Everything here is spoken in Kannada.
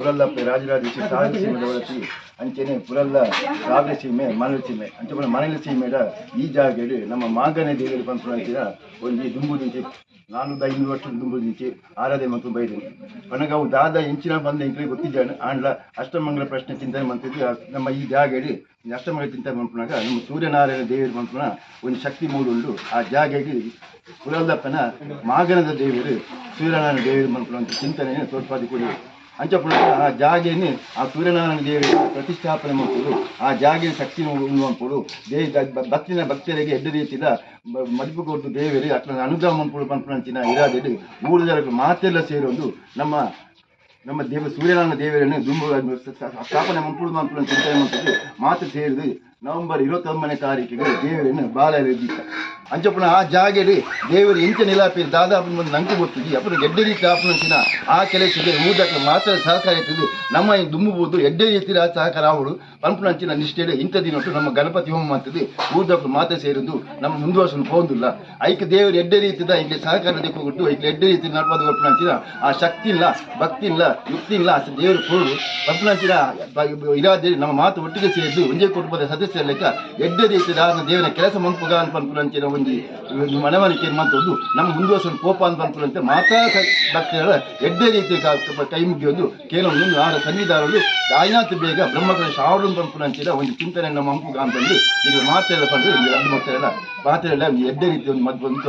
ಪುರಲ್ಲ ರಾಜರಾಜ ಸಾಗರ ಸೀಮೆ ಅಂಚೆನೆ ಪುರಲ್ಲ ರಾಜ ಸೀಮೆ ಮನಲ ಸೀಮೆ ಅಂಚೆ ಮನಲ ಈ ಜಾಗಡ್ ನಮ್ಮ ಮಾಗನೆ ದೇವಿಯ ಪಂಪುನಂಚಿನ ಒಂಜಿ ದುಂಬು ದಿಂಚಿ ನಾನು ಐನೂರು ವರ್ಷ ದುಂಬು ದಿಂಚಿ ಆರಾಧನೆ ಮತ್ತು ಬೈದು. ಕೊನೆಗೆ ಅವು ದಾದ ಇಂಚಿನ ಬಂದ ಇಂಕ್ಲಿಗೆ ಗೊತ್ತಿದ್ದಾನೆ. ಆಂಡ್ಲ ಅಷ್ಟಮಂಗಲ ಪ್ರಶ್ನೆ ಚಿಂತನೆ ಮಾಡ್ತಿದ್ವಿ ನಮ್ಮ ಈ ಜಾಗಡಿ ಅಷ್ಟಮಂಗಲ ಚಿಂತನೆ ಮಾಡ್ಕೊಂಡಾಗ ನಮ್ಮ ಸೂರ್ಯನಾರಾಯಣ ದೇವಿಯ ಪಂಪುನ ಒಂದು ಶಕ್ತಿ ಮೂಡುಂಡು. ಆ ಜಾಗಗೆ ಪುರಲ್ಲಪ್ಪನ ಮಾಗನದ ದೇವರು ಸೂರ್ಯನಾರಾಯಣ ದೇವರು ಮನ್ಪುನಂತ ಚಿಂತನೆ ತೋರ್ಪಾದಿ ಕೊಡಿ. ಅಂಚಪುರ ಆ ಜಾಗೆಯನ್ನು ಆ ಸೂರ್ಯನಾರಾಯಣ ದೇವರಿಗೆ ಪ್ರತಿಷ್ಠಾಪನೆ ಮಾಡುವುದು ಆ ಜಾಗೆಯ ಶಕ್ತಿ ಉಣ್ಣುವಂಪುಡು ದೇವಿ ಭಕ್ತಿನ ಭಕ್ತರಿಗೆ ಎಡ್ಡ ರೀತಿಯ ಮದುವೆ ಕೊಟ್ಟು ದೇವಿಯಲ್ಲಿ ಅಟ್ಲ ಅನುಗ್ರಹ ಮಂಪುಡು ಪಂಪನಂಚಿನ ಇರಾದಲ್ಲಿ ಮೂರು ಜನ ಮಾತೆಲ್ಲ ಸೇರೊಂದು ನಮ್ಮ ನಮ್ಮ ದೇವ, ಸೂರ್ಯನಾರಾಯಣ ದೇವರನ್ನು ದುಂಬು, ಸ್ಥಾಪನೆ ಮಂಪುಡು ಮಂಪುಡು ಚಿಂತನೆ ಮಾಡ್ತಿದ್ದು ಮಾತು ಸೇರಿದು. ನವೆಂಬರ್ ಇರುವತ್ತೊಂಬನೇ ತಾರೀಕಿಗೆ ದೇವರನ್ನು ಬಾಲ ರೆದ್ದಿತ್ತ ಅಂಚಪುನ ಆ ಜಾಗಲಿ ದೇವರು ಇಂಚ ನಿಲಾಪಿ ದಾದಾಪು ಒಂದು ನಂಗೆ ಗೊತ್ತಿದ್ದಿ ಅಪ್ಪನ ಎಡ್ಡೆ ರೀತಿ ಆ ಆ ಕೆಲಸಕ್ಕೆ ಮೂದಕ್ಕೆ ಮಾತ್ರ ಸಹಕಾರ ಇರ್ತದೆ. ನಮ್ಮ ಈ ದುಂಬುಬೋದು ಎಡ್ಡೆ ರೀತಿ ಸಹಕಾರ ಆವಡು ಪಂಪನಂಚಿನ ನಿಷ್ಠೆಡೆ ಇಂಥ ದಿನಟ್ಟು ನಮ್ಮ ಗಣಪತಿ ಹೋಮ ಮಾಡ್ತದೆ. ಊರ್ದಪ್ಪು ಮಾತೆ ಸೇರಿದ್ದು ನಮ್ಮ ಮುಂದುವರ್ಸಲು ಹೋಗುದಿಲ್ಲ ಐಕೆ ದೇವರು ಎಡ್ಡೆ ರೀತಿದ ಇಲ್ಲಿ ಸಹಕಾರ ಕೊಟ್ಟು ಐಕೆ ಎಡ್ಡೆ ರೀತಿ ನಡ್ಪದ ಪಂಪನಂಚಿನ ಆ ಶಕ್ತಿ ಇಲ್ಲ, ಭಕ್ತಿ ಇಲ್ಲ, ಯುಕ್ತಿ ಇಲ್ಲ ಆ ದೇವರು ಕೊಡು. ಪಂಪನಂಚಿನ ಇರಾದೆ ನಮ್ಮ ಮಾತು ಒಟ್ಟಿಗೆ ಸೇರಿದ್ದು, ಒಂದೇ ಕುಟುಂಬದ ಸದಸ್ಯರ ಲೆಕ್ಕ ಎಡ್ಡೆ ರೀತಿದ ದೇವರ ಕೆಲಸ ಮಂಪುಗ ಪಂಪನಂಚಿನ ಒಂದು ಮನವರಿಕೆ ಮಂತದ್ದು ನಮ್ಮ ಮುಂದುವರ್ಸಲು ಕೋಪ ಅಂತ ಪಂಪನಂತೆ ಮಾತಾ ಭಕ್ತಿಗಳ ಎಡ್ಡೆ ರೀತಿ ಕ- ಮುಗಿಯೋದು. ಒಂದು ಆರ ಸನ್ನಿಧಾನಗಳು ಆಯ್ನಾತು ಬೇಗ ಬ್ರಹ್ಮಕರ ಶಾವಡು ಪಂಪನಂಚಿನ ಒಂದು ಚಿಂತನೆ ನಮ್ಮ ಮಂಪುಗ ಅಂತಂದು ಈಗ ಮಾತೆಲ್ಲ ಪಡೆದು ಎಲ್ಲ ಮಾತೆಲ್ಲ ಎಡ್ಡೆ ರೀತಿ ಒಂದು ಮದ್ದು ಒಂದು